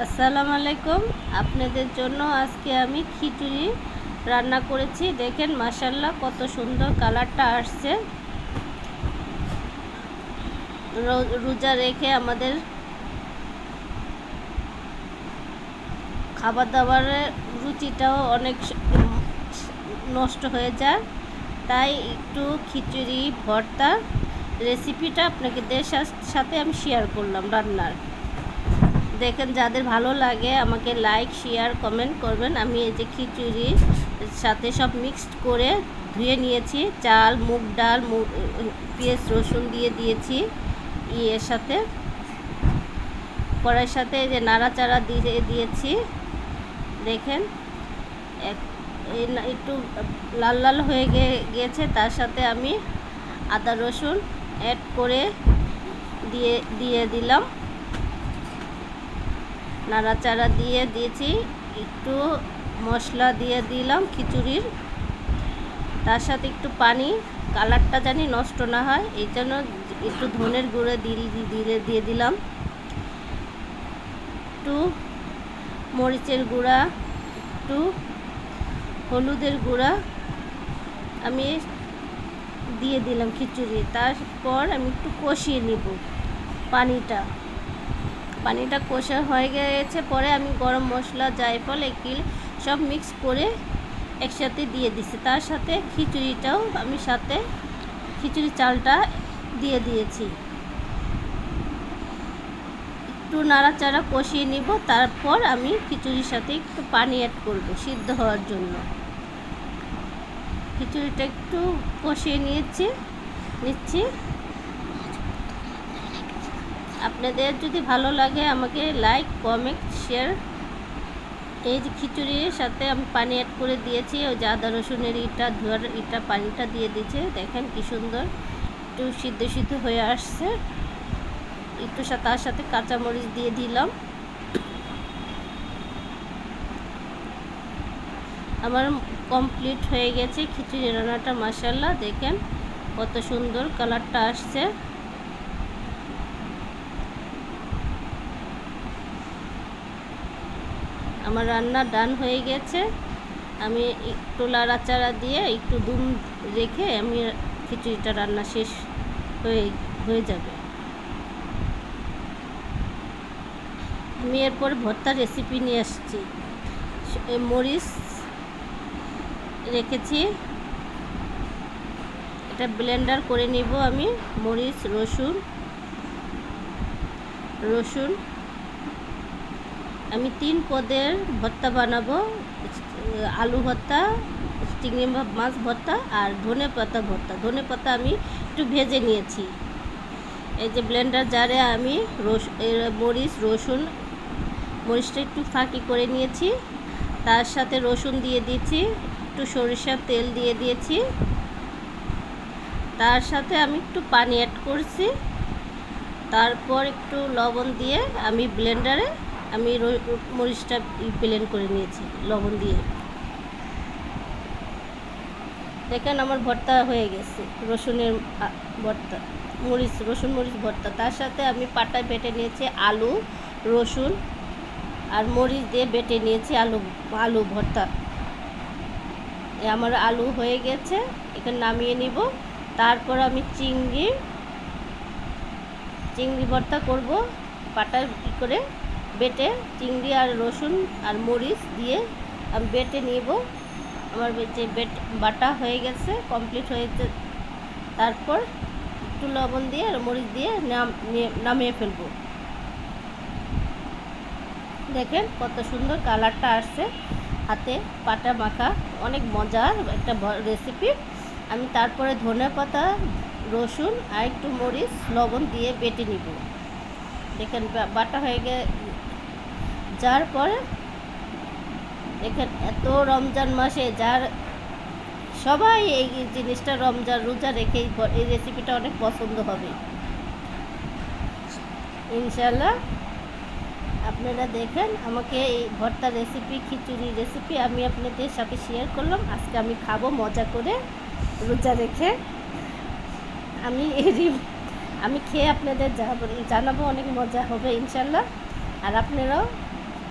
আসসালামু আলাইকুম। আপনাদের জন্য আজকে আমি খিচুড়ি রান্না করেছি। দেখেন মাসাল্লাহ কত সুন্দর কালারটা আসছে। রোজা রেখে আমাদের খাবার দাবারের রুচিটাও অনেক নষ্ট হয়ে যায়। তাই একটু খিচুড়ি, ভর্তা, রেসিপিটা আপনাদের সা- সাথে আমি শেয়ার করলাম রান্নার। দেখেন, যাদের ভালো লাগে আমাকে লাইক শেয়ার কমেন্ট করবেন। আমি এই যে খিচুড়ি সাথে সব মিক্সড করে ধুয়ে নিয়েছি। চাল, মুগ ডাল মুগ পেঁয়াজ, রসুন দিয়ে দিয়েছি ইয়ের সাথে। কড়াইয়ের সাথে যে নাড়াচাড়া দিয়ে দিয়েছি। দেখেন একটু লাল লাল হয়ে গিয়েছে তার সাথে আমি আদা রসুন অ্যাড করে দিয়ে দিয়ে দিলাম। নাড়াচাড়া দিয়ে দিয়েছি। একটু মশলা দিয়ে দিলাম খিচুড়ির। তার সাথে একটু পানি। কালারটা জানি নষ্ট না হয়, এই জন্য একটু ধনের গুঁড়ো দিয়ে দিয়ে দিলাম। একটু মরিচের গুঁড়া, একটু হলুদের গুঁড়া আমি দিয়ে দিলাম খিচুড়ি। তারপর আমি একটু কষিয়ে নিব পানিটা। পানিটা কষা হয়ে গেছে, পরে আমি গরম মশলা, জায়ফল, একিল সব মিক্স করে একসাথে দিয়ে দিছি। তার সাথে খিচুড়িটাও আমি সাথে খিচুড়ি চালটা দিয়ে দিয়েছি। একটু নাড়াচাড়া কষিয়ে নিব, তারপর আমি খিচুড়ির সাথে একটু পানি অ্যাড করব সিদ্ধ হওয়ার জন্য। খিচুড়িটা একটু কষিয়ে নিয়েছি, নিচ্ছি। আপনাদের যদি ভালো লাগে আমাকে লাইক কমেন্ট শেয়ার এই যে খিচুড়ির সাথে আমি পানি অ্যাড করে দিয়েছি, ওই যে আদা রসুনের ইটা, ধোয়ার ইটা পানিটা দিয়ে দিয়েছে। দেখেন কি সুন্দর, একটু সিদ্ধ সিদ্ধ হয়ে আসছে। একটু তার সাথে কাঁচামরিচ দিয়ে দিলাম। আমার কমপ্লিট হয়ে গেছে খিচুড়ি রান্নাটা মাসাল্লাহ দেখেন কত সুন্দর কালারটা আসছে। আমার রান্না ডান হয়ে গেছে। আমি একটু লাড়াচাড়া দিয়ে একটু দুম রেখে আমি খিচুড়িটা রান্না শেষ হয়ে হয়ে যাবে। আমি এরপর ভর্তার রেসিপি নিয়ে আসছি। মরিচ রেখেছি। এটা ব্লেন্ডার করে নিব আমি। মরিচ, রসুন রসুন আমি তিন পদের ভর্তা বানাবো। আলু ভর্তা, চিংড়ি মাছ ভর্তা আর ধনে পাতা ভর্তা। ধনে পাতা আমি একটু ভেজে নিয়েছি। এই যে ব্লেন্ডার জারে আমি রস মরিচ, রসুন, মরিচটা একটু ফাঁকি করে নিয়েছি। তার সাথে রসুন দিয়ে দিয়েছি, একটু সরিষার তেল দিয়ে দিয়েছি। তার সাথে আমি একটু পানি অ্যাড করছি। তারপর একটু লবণ দিয়ে আমি ব্লেন্ডারে আমি মরিচটা ব্লেন্ড করে নিয়েছি, লবণ দিয়ে। দেখেন আমার ভর্তা হয়ে গেছে, রসুনের ভর্তা, মরিচ, রসুন, মরিচ ভর্তা। তার সাথে আমি পাটায় বেটে নিয়েছি আলু, রসুন আর মরিচ দিয়ে বেটে নিয়েছি আলু আলু ভর্তা। আমার আলু হয়ে গেছে এখানে নামিয়ে নিব। তারপর আমি চিংড়ি চিংড়ি ভর্তা করব পাটা করে। বেটে চিংড়ি আর রসুন আর মরিচ দিয়ে আমি বেটে নিব। আমার যে বেট বাটা হয়ে গেছে, কমপ্লিট হয়েছে তারপর একটু লবণ দিয়ে আর মরিচ দিয়ে নামিয়ে ফেলব। দেখেন কত সুন্দর কালারটা আসছে। হাতে পাটা মাখা অনেক মজার একটা রেসিপি আমি তারপরে ধনে পাতা, রসুন আর একটু মরিচ, লবণ দিয়ে বেটে নিব। দেখেন বাটা হয়ে যার পরে দেখেন এত রমজান মাসে যার সবাই এই জিনিসটা রমজান রোজা রেখে এই রেসিপিটা অনেক পছন্দ হবে। ইনশাল্লাহ আপনারা দেখেন আমাকে এই ভর্তা রেসিপি খিচুড়ি রেসিপি আমি আপনাদের সাথে শেয়ার করলাম। আজকে আমি খাব মজা করে রোজা রেখে। আমি এরই আমি খেয়ে আপনাদের জানাব অনেক মজা হবে ইনশাল্লাহ আর আপনারাও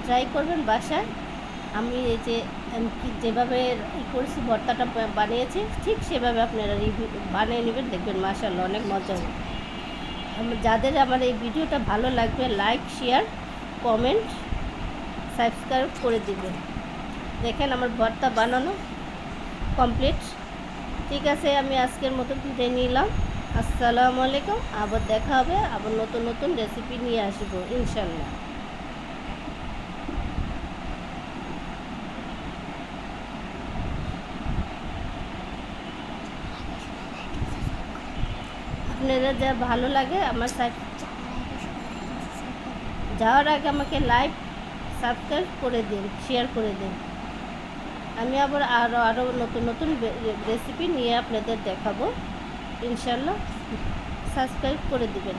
ট্রাই করবেন বাসায়। আমি এই যে যেভাবে ই করেছি, ভর্তাটা বানিয়েছি, ঠিক সেভাবে আপনারা রিভিউ বানিয়ে নেবেন, দেখবেন মাসাল্লাহ অনেক মজা হবে। যাদের আমার এই ভিডিওটা ভালো লাগবে লাইক শেয়ার কমেন্ট সাবস্ক্রাইব করে দিবেন। দেখেন আমার ভর্তা বানানো কমপ্লিট ঠিক আছে, আমি আজকের মতো বিদায় নিলাম। আসসালামু আলাইকুম, আবার দেখা হবে, আবার নতুন নতুন রেসিপি নিয়ে আসব ইনশাল্লাহ আপনারা যা ভালো লাগে, আমার যাওয়ার আগে আমাকে লাইভ সাবস্ক্রাইব করে দিন শেয়ার করে দিন। আমি আবার আরও আরও নতুন নতুন রেসিপি নিয়ে আপনাদের দেখাবো। ইনশাল্লাহ সাবস্ক্রাইব করে দিবেন।